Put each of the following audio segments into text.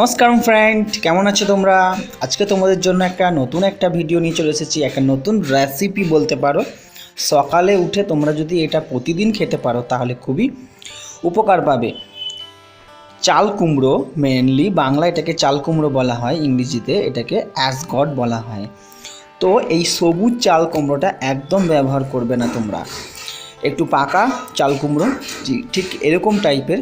নমস্কার ফ্রেন্ড কেমন আছো তোমরা? আজকে তোমাদের জন্য একটা নতুন একটা ভিডিও নিয়ে চলে এসেছি, একটা নতুন রেসিপি বলতে পারো। সকালে উঠে তোমরা যদি এটা প্রতিদিন খেতে পারো, তাহলে খুবই উপকার পাবে। চাল কুমড়ো মেনলি বাংলা এটাকে চাল কুমড়ো বলা হয়, ইংরেজিতে এটাকে অ্যাসগড বলা হয়। তো এই সবুজ চাল কুমড়োটা একদম ব্যবহার করবে না তোমরা। একটু পাকা চাল কুমড়ো ঠিক এরকম টাইপের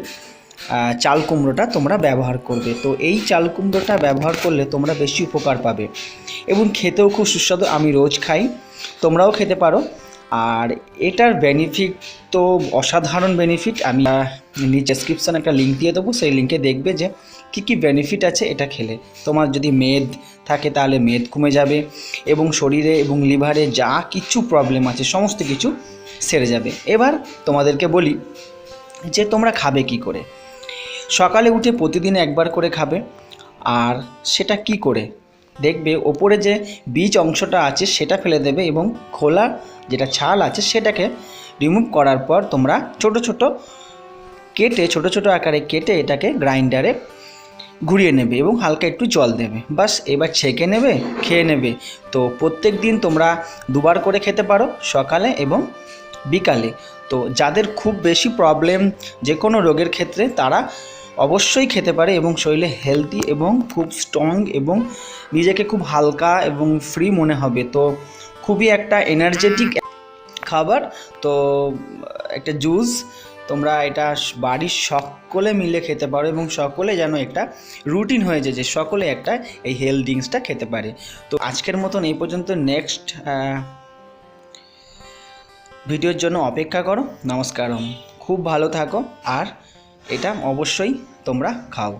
চাল কুমড়োটা তোমরা ব্যবহার করবে। তো এই চাল কুমড়োটা ব্যবহার করলে তোমরা বেশি উপকার পাবে। এবং খেতেও খুব সুস্বাদু, আমি রোজ খাই, তোমরাও খেতে পারো। আর এটার বেনিফিট তো অসাধারণ বেনিফিট আমি নিচে ডেসক্রিপশানে একটা লিঙ্ক দিয়ে দেবো, সেই লিঙ্কে দেখবে যে কী কী বেনিফিট আছে এটা খেলে। তোমার যদি মেদ থাকে তাহলে মেদ কমে যাবে এবং শরীরে এবং লিভারে যা কিছু প্রবলেম আছে, সমস্ত কিছু সেরে যাবে। এবার তোমাদেরকে বলি যে তোমরা খাবে কি করে? সকালে উঠে প্রতিদিন একবার করে খাবে। আর সেটা কি করে? দেখবে ওপরে যে বীজ অংশটা আছে সেটা ফেলে দেবে এবং খোলা যেটা ছাল আছে সেটাকে রিমুভ করার পর তোমরা ছোট ছোট কেটে, ছোট ছোট আকারে কেটে এটাকে গ্রাইন্ডারে ঘুরিয়ে নেবে এবং হালকা একটু জল দেবে। বাস এবার ছেঁকে নেবে, খেয়ে নেবে। তো প্রত্যেক দিন তোমরা দুবার করে খেতে পারো সকালে এবং বিকালে। তো যাদের খুব বেশি প্রবলেম যে কোনো রোগের ক্ষেত্রে তারা অবশ্যই খেতে পারে এবং শরীরে হেলদি এবং খুব স্ট্রং এবং নিজেকে খুব হালকা এবং ফ্রি মনে হবে। তো খুবই একটা এনার্জেটিক খাবার। তো একটা জুস তোমরা এটা বাড়ির সকলে মিলে খেতে পারো এবং সকলে যেন একটা রুটিন হয়ে যায় যে সকলে একটা এই হেলথ ড্রিঙ্কসটা খেতে পারে। তো আজকের মতন এই পর্যন্ত। নেক্সট ভিডিওর জন্য অপেক্ষা করো। নমস্কারম। খুব ভালো থাকো আর এটা অবশ্যই তোমরা খাও।